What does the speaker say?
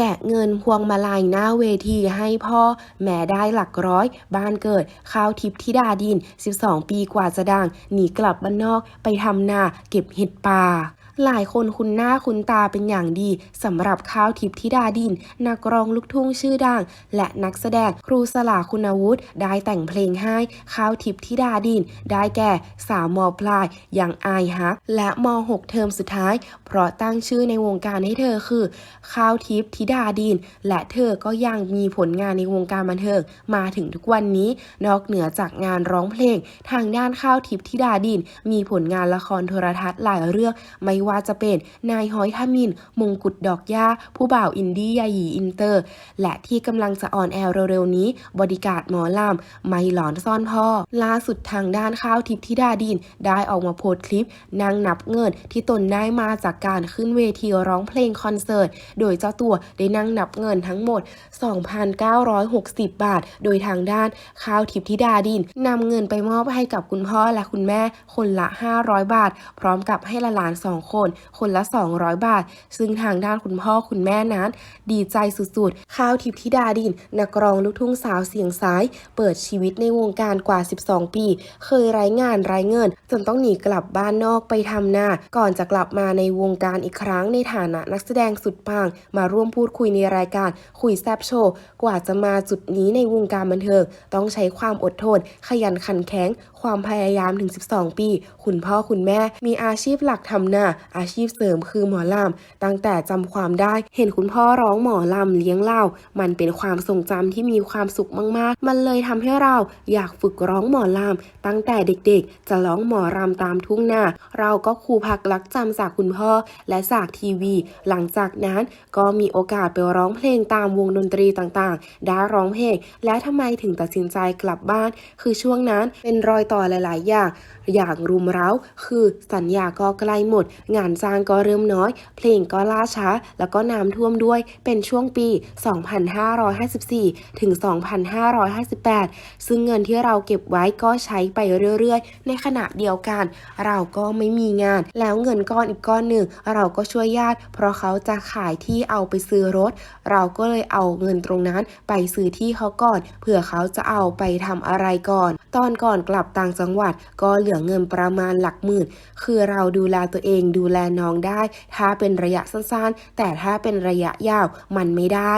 แกะเงินพวงมาลัยหน้าเวทีให้พ่อ แม่ได้หลักร้อย บ้านเกิดข้าวทิพย์ธิดาดิน 12 ปีกว่าจะดัง หนีกลับบ้านนอกไปทำนาเก็บเห็ดป่า หลายคนคุ้นหน้าคุ้นตาเป็นอย่างดีสำหรับข้าวทิพย์ธิดาดิน นักร้องลูกทุ่งชื่อดัง และนักแสดงครูสลาคุณวุฒิได้แต่งเพลงให้ข้าวทิพย์ธิดาดิน ได้แก่สาวมอปลายอย่างอายฮักและม .6 เทอมสุดท้าย เพราะตั้งชื่อในวงการให้เธอคือ ข้าวทิพย์ธิดาดิน และเธอก็ยังมีผลงานในวงการบันเทิงมาถึงทุกวันนี้ นอกเหนือจากงานร้องเพลง ทางด้านข้าวทิพย์ธิดาดิน มีผลงานละครโทรทัศน์หลายเรื่องไม่ว่า่าจะเป็นนายฮ้อยทามิน มงกุฎดอกย่าผู้บ่าวอินดี้ยาหยีอินเตอร์ และที่กำลังจะออนแอร์เร็วๆนี้ บริการดหมอลำไม่หลอนซ่อนพ่อ ล่าสุดทางด้านข้าวทิพย์ธิดาดิน ได้ออกมาโพสต์คลิปนั่งนับเงินที่ตนได้มาจากการขึ้นเวทีร้องเพลงคอนเสิร์ต โดยเจ้าตัวได้นั่งนับเงินทั้งหมด 2,960 บาท โดยทางด้านข้าวทิพย์ธิดาดินนำเงินไปมอบให้กับคุณพ่อและคุณแม่คนละ 500 บาท พร้อมกับให้หลานสองคนคนละ 200 บาท ซึ่งทางด้านคุณพ่อคุณแม่นั้น ดีใจสุดๆ ข้าวทิพย์ธิดาดิน นักร้องลูกทุ่งสาวเสียงซ้าย เปิดชีวิตในวงการกว่า 12 ปี เคยไร้งานไร้เงิน จนต้องหนีกลับบ้านนอกไปทำนาก่อนจะกลับมาในวงการอีกครั้งในฐานะนักแสดงสุดปัง มาร่วมพูดคุยในรายการคุยแซบโชว์กว่าจะมาจุดนี้ในวงการบันเทิงต้องใช้ความอดทน ขยันขันแข็ง ความพยายามถึง 12 ปี คุณพ่อคุณแม่มีอาชีพหลักทำนาอาชีพเสริมคือหมอลำตั้งแต่จำความได้เห็นคุณพ่อร้องหมอลำเลี้ยงเล่า มันเป็นความทรงจำที่มีความสุขมากๆ มันเลยทำให้เราอยากฝึกร้องหมอลำตั้งแต่เด็กๆ จะร้องหมอรำตามทุ่งนาเราก็ครูพักรักจำจากคุณพ่อและจากทีวี หลังจากนั้นก็มีโอกาสไปร้องเพลงตามวงดนตรีต่างๆได้ร้องเพลงและทำไมถึงตัดสินใจกลับบ้าน คือช่วงนั้นเป็นรอยต่อหลาย ๆ อย่าง อย่างรุมเร้า คือสัญญาก็ใกล้หมดงงานจ้างก็เริ่มน้อย เพลงก็ล่าช้า แล้วก็น้ำท่วมด้วยเป็นช่วงปี 2554 ถึง 2558 ซึ่งเงินที่เราเก็บไว้ก็ใช้ไปเรื่อยๆ ในขณะเดียวกัน เราก็ไม่มีงาน แล้วเงินก้อนอีกก้อนหนึ่ง เราก็ช่วยญาติ เพราะเขาจะขายที่เอาไปซื้อรถ เราก็เลยเอาเงินตรงนั้นไปซื้อที่เขาก่อนเผื่อเขาจะเอาไปทำอะไรก่อน ตอนก่อนกลับต่างจังหวัดก็เหลือเงินประมาณหลักหมื่น คือเราดูแลตัวเองดูแลน้องได้ ถ้าเป็นระยะสั้นๆ แต่ถ้าเป็นระยะยาวมันไม่ได้